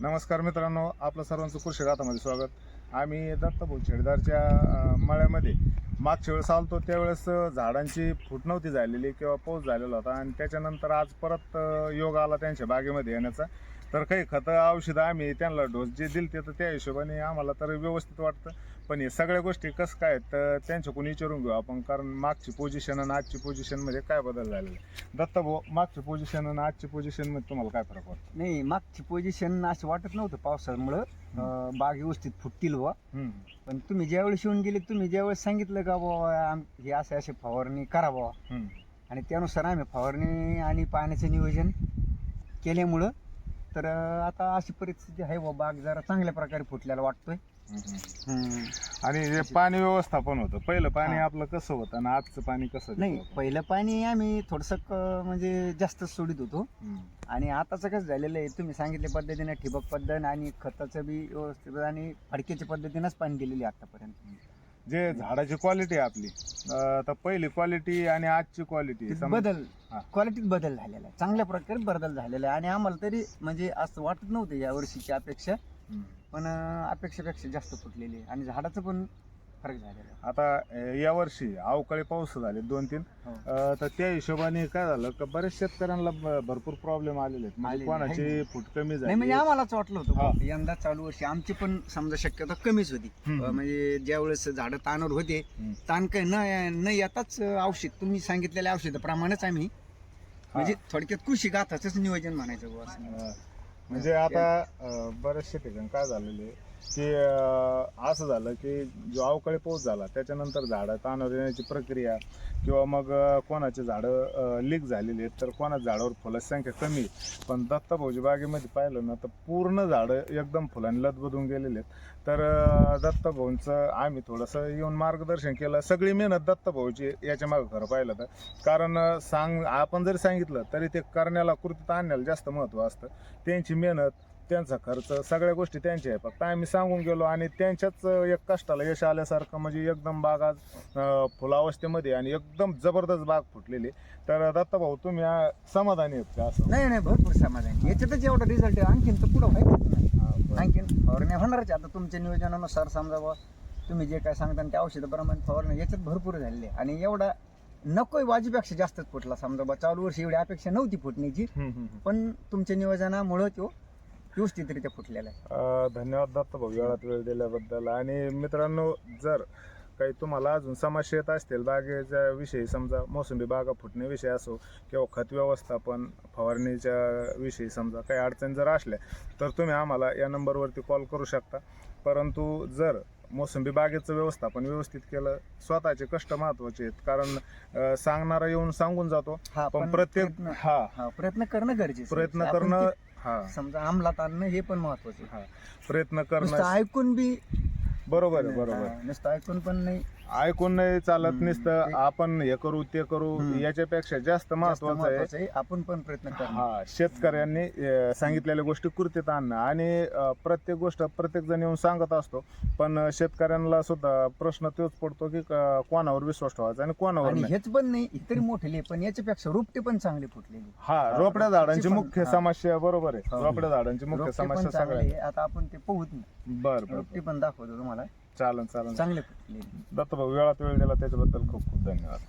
नमस्कार मित्रांनो आपलं सर्वांचं कृषी गातामध्ये स्वागत. आम्ही दत्तभाऊ छेडदारच्या मळ्यामध्ये. मागच्या वेळेस आलतो त्यावेळेस झाडांची फूट नव्हती झालेली किंवा पाऊस झालेला होता आणि त्याच्यानंतर आज परत योग आला त्यांच्या बागेमध्ये येण्याचा. तर काही खतं औषधं आम्ही त्यांना डोस जे दिलते तर त्या हिशोबाने आम्हाला तर व्यवस्थित वाटतं. पण हे सगळ्या गोष्टी कसं काय तर त्यांच्याकडून विचारून घेऊ आपण. कारण मागची पोझिशन आणि आजची पोझिशनमध्ये काय बदल झालेला आहे दत्तभाऊ मागची पोझिशन आणि आजची पोझिशनमध्ये तुम्हाला काय फरक वाटतं? नाही मागची पोझिशन असं वाटत नव्हतं पावसामुळं. अं, बाग व्यवस्थित फुटतील बुवा हम्म. पण तुम्ही ज्यावेळेस येऊन गेले तुम्ही ज्यावेळेस सांगितलं का बाबा हे असे असे फवारणी करा बुवा हम्म. आणि त्यानुसार आम्ही फवारणी आणि पाण्याचं नियोजन केल्यामुळं तर अं, आता अशी परिस्थिती आहे बुवा बाग जरा चांगल्या प्रकारे फुटल्याला वाटतोय. आणि जे पाणी व्यवस्थापन होतं. पहिलं पाणी. आपलं कसं होतं आणि आजचं पाणी कसं नाही? पहिलं पाणी आम्ही थोडंसं म्हणजे जास्त सोडित होतो. आणि आताचं कसं झालेलं आहे तुम्ही सांगितल्या पद्धतीने ठिबक पद्धत आणि खताचं बी व्यवस्थित आणि फडक्याच्या पद्धतीनंच पाणी दिलेली आतापर्यंत. जे झाडाची क्वालिटी आपली तर पहिली क्वालिटी आणि आजची क्वालिटी बदल. क्वालिटीत बदल झालेला आहे. चांगल्या प्रकारे बदल झालेला आहे. आणि आम्हाला तरी म्हणजे असं वाटत नव्हतं या वर्षीची अपेक्षा. पण अपेक्षेपेक्षा जास्त फुटलेली आहे आणि झाडाचं पण फरक झालेला आहे आता अं, यावर्षी अवकाळी पाऊस झाले दोन तीन हो. अं, तर त्या हिशोबाने काय झालं का बरेच शेतकऱ्यांना ब- भरपूर प्रॉब्लेम आलेले आहेत म्हणजे आलेले कोणाची. फूट कमी नाही झाली म्हणजे आम्हालाच वाटलं होतं हा. यंदा चालू वर्षी आमची पण समजा शक्यता कमीच होती हम्म. अं, म्हणजे ज्या वेळेस झाडं ताणावर होते हम्म. ताण काय न न येताच औषध तुम्ही सांगितलेल्या औषधाप्रमाणेच आम्ही म्हणजे थोडक्यात कृषी गाथाच नियोजन म्हणायचं बुवा असं. अं, म्हणजे आता अं, बऱ्याचशा ठिकाणी काय झालेले? की असं झालं की जो अवकाळी पाऊस झाला त्याच्यानंतर झाडं ताणावर येण्याची प्रक्रिया किंवा मग कोणाचे झाडं लीक झालेली आहेत तर कोणाच्या झाडावर फुलाची संख्या कमी आहे. पण दत्तभाऊजी बागेमध्ये पाहिलं ना तर पूर्ण झाडं एकदम फुलांनी लदबदून गेलेले आहेत. तर दत्तभाऊंचं आम्ही थोडंसं येऊन मार्गदर्शन केलं. सगळी मेहनत दत्ताभाऊची याच्या मागं खरं पाहिलं तर. कारण सांग आपण जरी सांगितलं तरी ते करण्याला कृतीत आणण्याला जास्त महत्त्व असतं. त्यांची मेहनत त्यांचा खर्च सगळ्या गोष्टी त्यांच्या आहे फक्त आम्ही सांगून गेलो आणि त्यांच्याच एक कष्टाला यश आल्यासारखं म्हणजे एकदम बाग आज फुलावस्थेमध्ये आणि एकदम जबरदस्त बाग फुटलेली तर दत्ताभाऊ तुम्ही समाधानी आहेत का असं नाही नाही भरपूर समाधान याच्यातच एवढा रिझल्ट आहे आणखीन तर पुढं व्हायचं. आणखीन फवारण्या होणारच आहे. आता तुमच्या नियोजनानुसार समजा तुम्ही जे काय सांगता त्या औषधाप्रमाणे फवारण्या याच्यात भरपूर झालेले आहे. आणि एवढा नकोय वाजीपेक्षा जास्तच फुटला समजा चालू वर्षी एवढी अपेक्षा नव्हती फुटण्याची. पण तुमच्या नियोजनामुळं तो व्यवस्थितरित्या फुटलेला आहे. अं, धन्यवाद दत्ताभाऊ वेळात वेळ दिल्याबद्दल. आणि मित्रांनो जर काही तुम्हाला अजून समस्या येत असतील बागेच्या विषयी समजा मोसंबी बागा फुटण्याविषयी असो किंवा खत व्यवस्थापन फवारणीच्या विषयी समजा काही अडचणी जर असल्या तर तुम्ही आम्हाला या नंबरवरती कॉल करू शकता. परंतु जर मोसंबी बागेचं व्यवस्थापन व्यवस्थित केलं स्वतःचे कष्ट महत्त्वाचे आहेत. कारण अं, सांगणारा येऊन सांगून जातो. हा पण प्रत्येक प्रयत्न हा. हा प्रयत्न करणं गरजेचं आहे. प्रयत्न आपण करणं हा. समजा अंमलात आणणं हे पण महत्वाचं आहे. हा. प्रयत्न नुसतं करणं ऐकून बी बरोबर आहे बरोबर हा, नुसतं ऐकून पण नाही. ऐकून नाही चालत नसतं आपण हे करू ते करू. याच्यापेक्षा जास्त महत्वाचं आहे. आपण पण प्रयत्न करणं हा शेतकऱ्यांनी अं, सांगितलेल्या गोष्टी कृतीत आणणं. आणि अं, प्रत्येक गोष्ट प्रत्येक जण येऊन सांगत असतो. पण शेतकऱ्यांना सुद्धा प्रश्न तोच पडतो की कोणावर विश्वास ठेवायचा आणि कोणावर आणि नाही. हेच पण नाही ही तरी मोठे पण याच्यापेक्षा रोपटे पण चांगली फुटलेली. हा रोपड्या झाडांची पण- मुख्य हा. समस्या बरोबर आहे. हो. रोपड्या झाडांची मुख्य रोपटे पण समस्या चांगले सगळ्या आहे. आता आपण ते पोहत नाही. बर बर रोपटे पण दाखवतो तुम्हाला. चालन चालन. चांगले. फुटलेली दत्तभाऊ वेळात वेळ दिला त्याच्याबद्दल खूप खूप धन्यवाद.